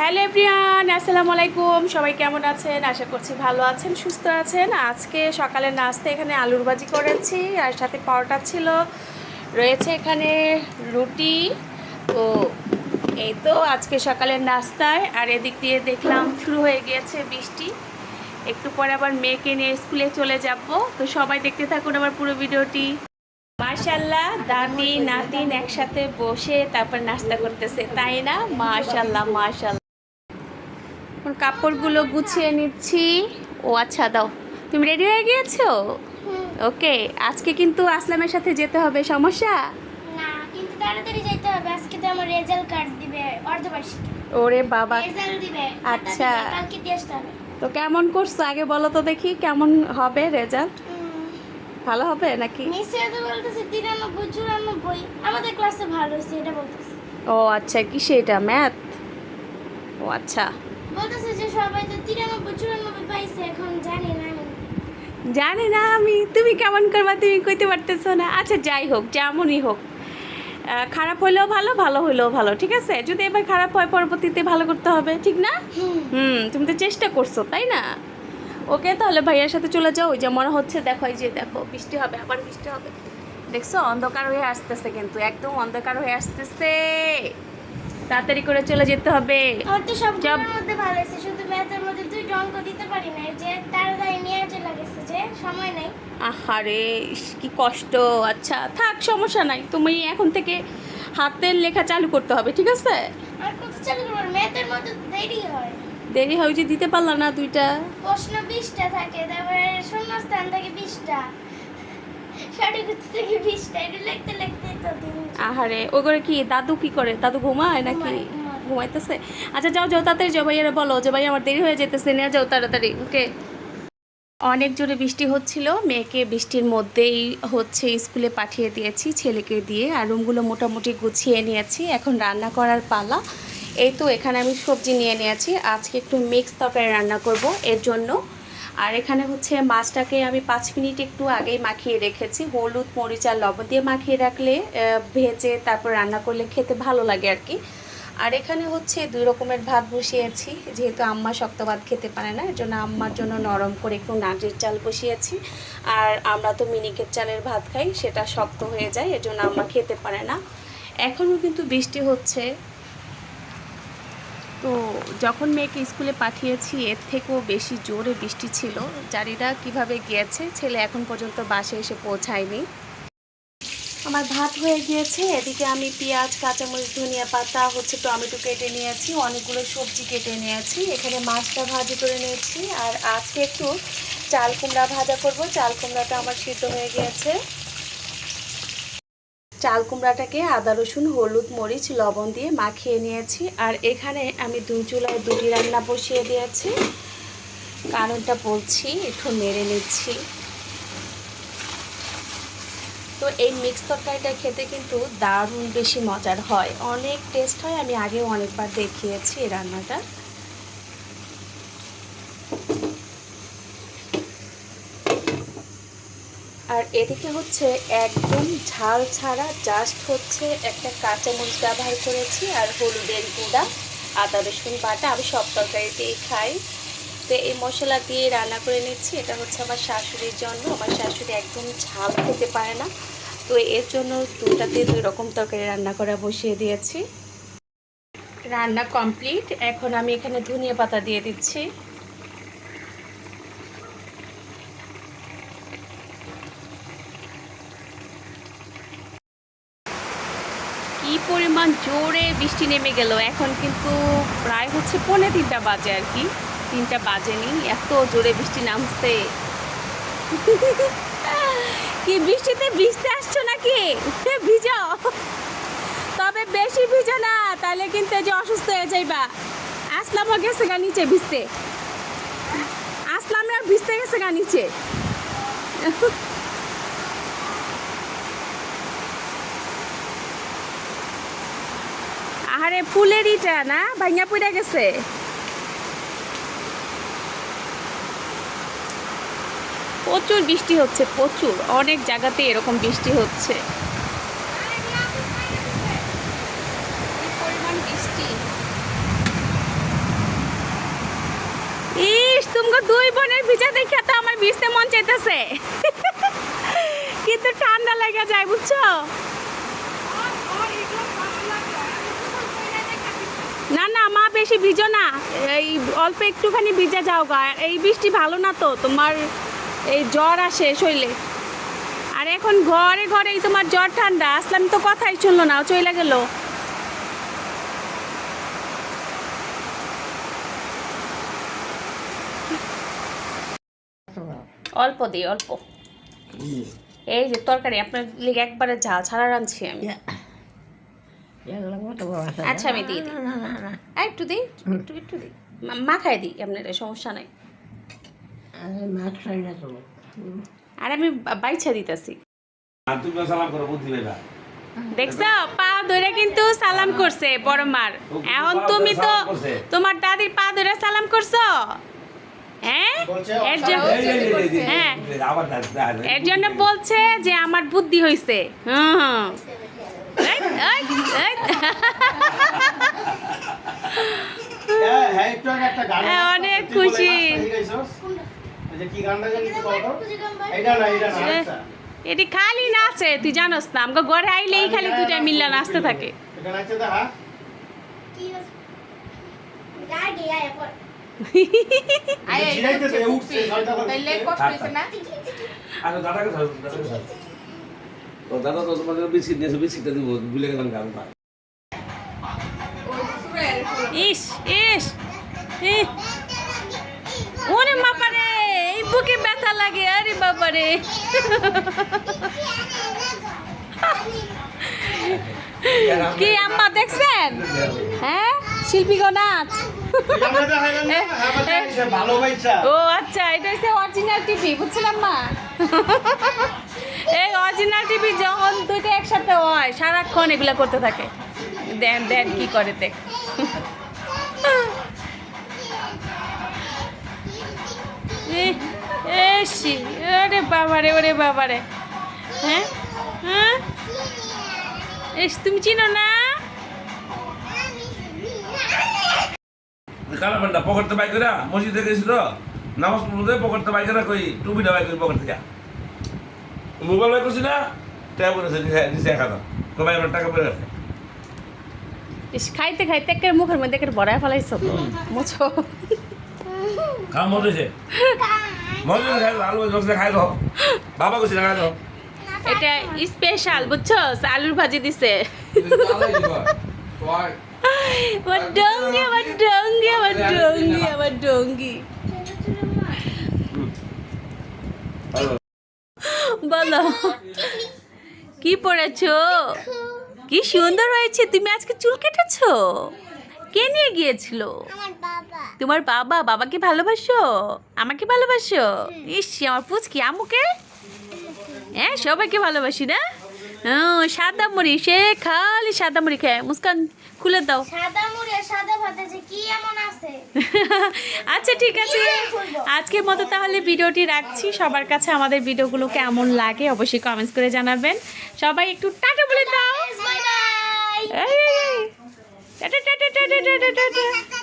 Hello everyone, আসসালামু আলাইকুম। সবাই কেমন আছেন? আশা করছি ভালো আছেন, সুস্থ আছেন। আজকে সকালের নাস্তা এখানে আলুর ভাজি করেছি আর সাথে পরোটা ছিল। রয়েছে এখানে রুটি। তো এই তো আজকে সকালের নাস্তায়। আর এদিক দিয়ে দেখলাম শুরু হয়ে গিয়েছে বৃষ্টি। একটু পরে আবার মেয়েকে নিয়ে স্কুলে চলে যাব। তো সবাই দেখতে থাকুন আবার পুরো ভিডিওটি। মাশাল্লাহ দাদি নাতিন একসাথে বসে তারপর নাস্তা করতেছে। তাই না? মাশাল্লাহ মাশাল্লাহ এখন কাপড়গুলো গুছিয়ে নিচ্ছি। ও আচ্ছা দাও। তুমি রেডি হয়ে গিয়েছো? ওকে আজকে কিন্তু আসলামের সাথে যেতে হবে সমস্যা? না কিন্তু তাড়াতাড়ি যাইতে হবে। আজকে তো আমার রেজাল্ট কার্ড দিবে অর্ধবার্ষিকী। ওরে বাবা। রেজাল্ট দিবে। আচ্ছা। কালকে দিয়ে আসতে হবে। তো কেমন করছ? আগে বলো তো দেখি কেমন হবে রেজাল্ট ভালো হবে নাকি? নিশ্চয় তো বলতেছে তিরানব্বই চুরানব্বই। আমাদের ক্লাসে ভালো হয়েছে এটা বলতেছে। ও আচ্ছা কি সেটা ম্যাথ ও আচ্ছা। বলতেছে যে সবাই তো তিরানব্বই চুরানব্বই পাইছে এখন জানি না আমি। জানি না আমি। তুমি কেমন করবা তুমি কইতে পারতেছো না। আচ্ছা যাই হোক যেমনই হোক। খারাপ হইলেও ভালো ভালো হইলেও ভালো ঠিক আছে? যদি এবার খারাপ হয় পরবর্তীতে ভালো করতে হবে ঠিক না? হুম তুমি তো চেষ্টা করছ তাই না? ওকে তাহলে ভাইয়ার সাথে চলে যাও। ওই যে মনে হচ্ছে দেখো এই যে দেখো বৃষ্টি হবে আবার বৃষ্টি হবে। দেখছ? অন্ধকার হয়ে আসতেছে কিন্তু একদম অন্ধকার হয়ে আসতেছে। তাড়াতাড়ি করে চলে যেতে হবে। আমার তো সব। মধ্যে ভালো আছে শুধু ম্যাথের মধ্যে দুইটা অঙ্ক দিতে পারি না যে তাড়াতাড়ি নিয়ে চলে গেছে যে সময় নেই। আহারে কি কষ্ট। আচ্ছা থাক সমস্যা নাই। তুমি এখন থেকে হাতের লেখা চালু করতে হবে ঠিক আছে? আর কত চালু করব? ম্যাথের মধ্যে দেরি হয়। দেরি হয় যে দিতে পারলাম না দুইটা। প্রশ্ন বিশটা থাকে তারপরে শূন্যস্থান থাকে বিশটা। সঠিক উত্তর থেকে বিশটা এটা লিখতে লিখতে। আহারে ওই করে কি দাদু কি করে? দাদু ঘুমায় নাকি। ঘুমাইতেছে। আচ্ছা যাও যাও তাড়াতাড়ি যাও ভাইয়ারা বলো। যে ভাই আমার দেরি হয়ে যেতেছে নিয়ে যাও তাড়াতাড়ি ওকে? অনেক জোরে বৃষ্টি হচ্ছিল। মেয়েকে বৃষ্টির মধ্যেই হচ্ছে স্কুলে পাঠিয়ে দিয়েছি ছেলেকে দিয়ে আর রুমগুলো মোটামুটি গুছিয়ে নিয়েছি। এখন রান্না করার পালা। এই তো এখানে আমি সবজি নিয়ে নিয়েছি। আজকে একটু মিক্স তরকারি রান্না করব। এর জন্য আর এখানে হচ্ছে মাছটাকে আমি পাঁচ মিনিট একটু আগেই মাখিয়ে রেখেছি। হলুদ, মরিচ আর লবণ দিয়ে মাখিয়ে রাখলে ভেজে তারপর রান্না করলে খেতে ভালো লাগে আর কি আর এখানে হচ্ছে দুই রকমের ভাত বসিয়েছি, যেহেতু আম্মা শক্ত ভাত খেতে পারে না এর জন্য আম্মার জন্য নরম করে একটু নাটের চাল বসিয়েছি। আর আমরা তো মিনিকের চালের ভাত খাই, সেটা শক্ত হয়ে যায় এর জন্য আম্মা খেতে পারে না। এখনও কিন্তু বৃষ্টি হচ্ছে যখন মেয়েকে স্কুলে পাঠিয়েছি, এর থেকেও বেশি জোরে বৃষ্টি ছিল। জারিরা কীভাবে গিয়েছে, ছেলে এখন পর্যন্ত বাসে এসে পৌঁছায়নি। আমার ভাত হয়ে গিয়েছে, এদিকে আমি পেঁয়াজ, কাঁচামরিচ, ধনিয়া পাতা, হচ্ছে টমেটো কেটে নিয়েছি, অনেকগুলো সবজি কেটে নিয়েছি, এখানে মাছটা ভাজি করে নিয়েছি, আর আজকে একটু চাল কুমড়া ভাজা করব। চাল কুমড়াটা আমার সিদ্ধ হয়ে গিয়েছে। চাল কুমড়াটাকে আদা, রসুন, হলুদ, মরিচ, লবণ দিয়ে মাখিয়ে নিয়েছি। আর এখানে আমি দুই চুলায় দুটি রান্না বসিয়ে দিয়েছি। কারণটা বলছি, একটু নেড়ে নিচ্ছি। তো এই মিক্স তরকারিটা খেতে কিন্তু দারুণ বেশি মজার হয়। অনেক টেস্ট হয়, আমি আগেও অনেকবার দেখিয়েছি এই রান্নাটা। আর এদিকে হচ্ছে একদম ঝাল ছাড়া জাস্ট হচ্ছে একটা কাঁচামরিচ ব্যবহার করেছি আর হলুদের গুঁড়া, আদা, রসুন বাটা। আমি সব তরকারিতেই খাই। তো এই মশলা দিয়ে রান্না করে নিচ্ছি। এটা হচ্ছে আমার শাশুড়ির জন্য। আমার শাশুড়ি একদম ঝাল খেতে পারে না। তো এর জন্য দুটাতে দুই রকম তরকারি রান্না করা বসিয়ে দিয়েছি। রান্না কমপ্লিট। এখন আমি এখানে ধনিয়া পাতা দিয়ে দিচ্ছি। কি পরিমাণ জোরে বৃষ্টি নেমে গেল। এখন কিন্তু প্রায় হচ্ছে পৌনে তিনটা বাজে আর কি। তিনটা বাজেনি এত জোরে বৃষ্টি নামছে। কি বৃষ্টিতে ভিজতে আসছো নাকি? ভিজো। তবে বেশি ভিজো না, তাহলে কিন্তু যে অসুস্থ হয়ে যাইবা। আসলামও গেছে গা নিচে ভিজতে। আসলামরা ভিজতে গেছে গা নিচে। আরে ফুলের ইটা না ভাইয়া পড়ে গেছে। প্রচুর বৃষ্টি হচ্ছে, প্রচুর। অনেক জায়গাতে এরকম বৃষ্টি হচ্ছে। ইস দুই বোনের ভিজা দেখে তো আমার ভিজতে মন চাইতেছে। কিন্তু ঠান্ডা লাগা যায়, বুঝছ? বেশি ভিজো না। এই অল্প একটুখানি ভিজে যাও গা। এই বৃষ্টি ভালো না তো তোমার এই জ্বর আসে শৈলে আর এখন ঘরে ঘরেই তোমার জ্বর ঠান্ডা। আসলাম তো কথাই শুনলো না চলে গেল। অল্প দিই অল্প। এই যে তরকারি আপনার লিগে একবারে ঝাল ছাড়া রাঁধছি আমি। আচ্ছা, আমি দিয়ে দিই। একটু দিই একটু একটু দিই মা- মাখাই দিই আপনার সমস্যা নাই আর আমি বাইছা দিতেছি দেখছ পা ধরে কিন্তু সালাম করছে বড় মার এখন তুমি তো তোমার দাদির পা ধরে সালাম করছ হ্যাঁ এর জন্য হ্যাঁ। বলছে যে আমার বুদ্ধি হয়েছে হুম। হ্যাঁ, অনেক খুশি। এটি খালি নাচে তুই জানোস না আমাকে ঘরে আইলেই খালি দুইটা মিল্লা নাচতে থাকে। পর আচ্ছা, দাদাকে ধরো, দাদাকে ধরো। ও, দাদা তো তোমাকে বিস্কিট নিয়েছে বিস্কিটটা দিব ভুলে গেলাম গান পা ইস ইস। ওরে বাবারে এই বুকে ব্যথা লাগে আরে বাবারে। কি আম্মা দেখছেন? হ্যাঁ? শিল্পীগো নাচ ও আচ্ছা এটা হচ্ছে অরিজিনাল টিভি বুঝছেন আম্মা? এই অরিজিনাল টিভি যখন দুইটা একসাথে হয়, সারাক্ষণ এগুলা করতে থাকে। দেন দেন কি করে দেখ। এসি ওরে বাবারে ওরে বাবারে। হ্যাঁ? হ্যাঁ? এস, তুমি চিনো না? কালা প্যান্টটা পকেটতে বাইক করে মসজিদে গেছিল, নামাজ পড়তে পকেটতে বাইক করে কই টুপিটা বাইক পকেট থেকে। মোবাইল বাইক করছি না নিচে একা টাকা ইস খাইতে খাইতে একের মুখের মধ্যে একের বড়ায় ফেলাইছো মুছো মজা খাই আলু ভাজি খাই দাও বাবা কইছে খাই দাও এটা স্পেশাল বুঝছ? আলুর ভাজি দিছে। আমার ডঙ্গি আমার ডঙ্গি আমার ডঙ্গি আমার ডঙ্গি বলো। কি পড়েছো? কি সুন্দর হয়েছে। তুমি আজকে চুল কেটেছো? কে নিয়ে গিয়েছিল? তোমার বাবা? বাবাকে ভালোবাসো? আমাকে ভালোবাসো? ইস আমার পুচকি আমুকে? হ্যাঁ সবাইকে ভালোবাসি না? সাদা মুড়ি সে খালি সাদা মুড়ি খায় মুস্কান খুলে দাও। সাদা মুড়ে সাদা ভাতে যে কি এমন আছে? আচ্ছা ঠিক আছে। আজকের মতো তাহলে ভিডিওটি রাখছি। সবার কাছে আমাদের ভিডিওগুলো কেমন লাগে অবশ্যই কমেন্টস করে জানাবেন। সবাই একটু টাটা বলে দাও। Tata tata tata tata tata.